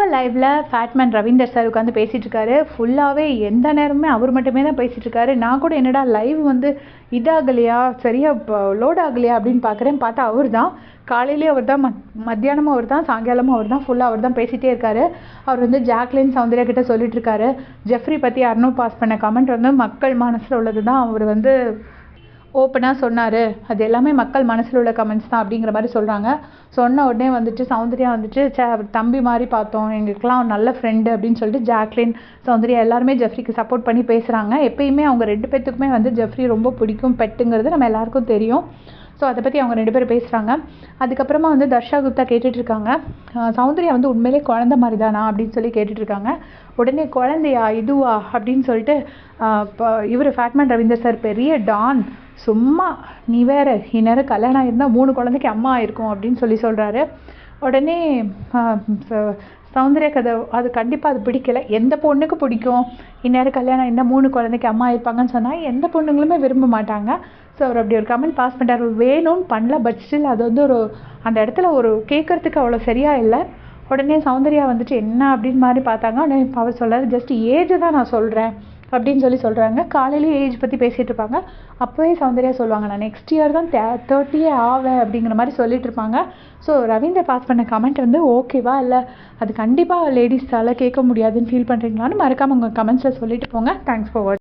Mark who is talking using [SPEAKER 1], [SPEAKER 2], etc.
[SPEAKER 1] இப்போ லைவில் fatman Ravinder sir உட்காந்து பேசிகிட்டு இருக்காரு. ஃபுல்லாகவே எந்த நேரமுமே அவர் மட்டுமே தான் பேசிகிட்டு இருக்காரு. நான் கூட என்னடா லைவ் வந்து இதாகலையா? சரியா இப்போ லோட் ஆகலையா அப்படின்னு பார்க்குறேன் பார்த்தா அவர் தான். காலையிலேயே அவர் தான் மத் மத்தியானமும் அவர் தான் சாயங்காலமும் அவர் தான். ஃபுல்லாக அவர் தான் பேசிகிட்டே இருக்காரு. அவர் வந்து ஜாக்லின் சௌந்தர்யா கிட்ட சொல்லிட்டு இருக்காரு. ஜெஃப்ரி பற்றி அர்ணவ் பாஸ் பண்ண கமெண்ட் வந்து மக்கள் மனசில் உள்ளது தான் அவர் வந்து ஓப்பனாக சொன்னார். அது எல்லாமே மக்கள் மனசில் உள்ள கமெண்ட்ஸ் தான் அப்படிங்கிற மாதிரி சொல்கிறாங்க சொன்ன உடனே வந்துட்டு சௌந்தர்யா வந்துட்டு சே தம்பி மாதிரி பார்த்தோம். எங்களுக்கெல்லாம் ஒரு நல்ல ஃப்ரெண்டு அப்படின்னு சொல்லிட்டு ஜாக்லின் சௌந்தர்யா எல்லாருமே ஜெஃப்ரிக்கு சப்போர்ட் பண்ணி பேசுகிறாங்க எப்பயுமே அவங்க ரெண்டு பேர்த்துக்குமே வந்து ஜெஃப்ரி ரொம்ப பிடிக்கும். பெட்டுங்கிறது நம்ம எல்லாருக்கும் தெரியும். ஸோ அதை பற்றி அவங்க ரெண்டு பேரும் பேசுகிறாங்க அதுக்கப்புறமா வந்து தர்ஷா குப்தா கேட்டுட்ருக்காங்க சௌந்தர்யா வந்து உண்மையிலே குழந்த மாதிரி தானா? அப்படின்னு சொல்லி கேட்டுட்ருக்காங்க உடனே குழந்தையா? இதுவா? அப்படின்னு சொல்லிட்டு இப்போ இவர் ஃபேட்மேன் ரவீந்தர் சார் பெரிய டான். சும்மா நீ வேற இந்நேரம் கல்யாணம் ஆயிருந்தால் மூணு குழந்தைக்கு அம்மா ஆயிருக்கும் அப்படின்னு சொல்லி சொல்கிறாரு உடனே சௌந்தர்ய கதை அது கண்டிப்பாக அது பிடிக்கல. எந்த பொண்ணுக்கு பிடிக்கும்? இந்நேரம் கல்யாணம் இருந்தால் மூணு குழந்தைக்கு அம்மா இருப்பாங்கன்னு சொன்னால் எந்த பொண்ணுங்களுமே விரும்ப மாட்டாங்க. ஸோ அவர் அப்படி ஒரு கமெண்ட் பாஸ் பண்ணிட்டார். வேணும்னு பண்ணல பட் ஸ்டில் அது வந்து ஒரு அந்த இடத்துல ஒரு கேட்குறதுக்கு அவ்வளோ சரியாக இல்லை. உடனே சௌந்தர்யா வந்துட்டு என்ன? அப்படின்னு மாதிரி பார்த்தாங்க. உடனே அவர் சொல்கிறார் ஜஸ்ட் ஏஜ் தான் நான் சொல்கிறேன் அப்படின்னு சொல்லி சொல்கிறாங்க காலையிலேயே ஏஜ் பற்றி பேசிகிட்டு இருப்பாங்க. அப்போவே சௌந்தர்யா சொல்லுவாங்க நான் நெக்ஸ்ட் இயர் தான் தே தேர்ட்டியே ஆவேன் அப்படிங்கிற மாதிரி சொல்லிட்டு இருப்பாங்க. ஸோ ரவீந்தர் பாஸ் பண்ண கமெண்ட் வந்து ஓகேவா இல்லை அது கண்டிப்பாக லேடிஸால் கேட்க முடியாதுன்னு ஃபீல் பண்ணுறீங்களான்னு மறக்காமல் உங்கள் கமெண்ட்ஸில் சொல்லிட்டு போங்க. Thanks for watch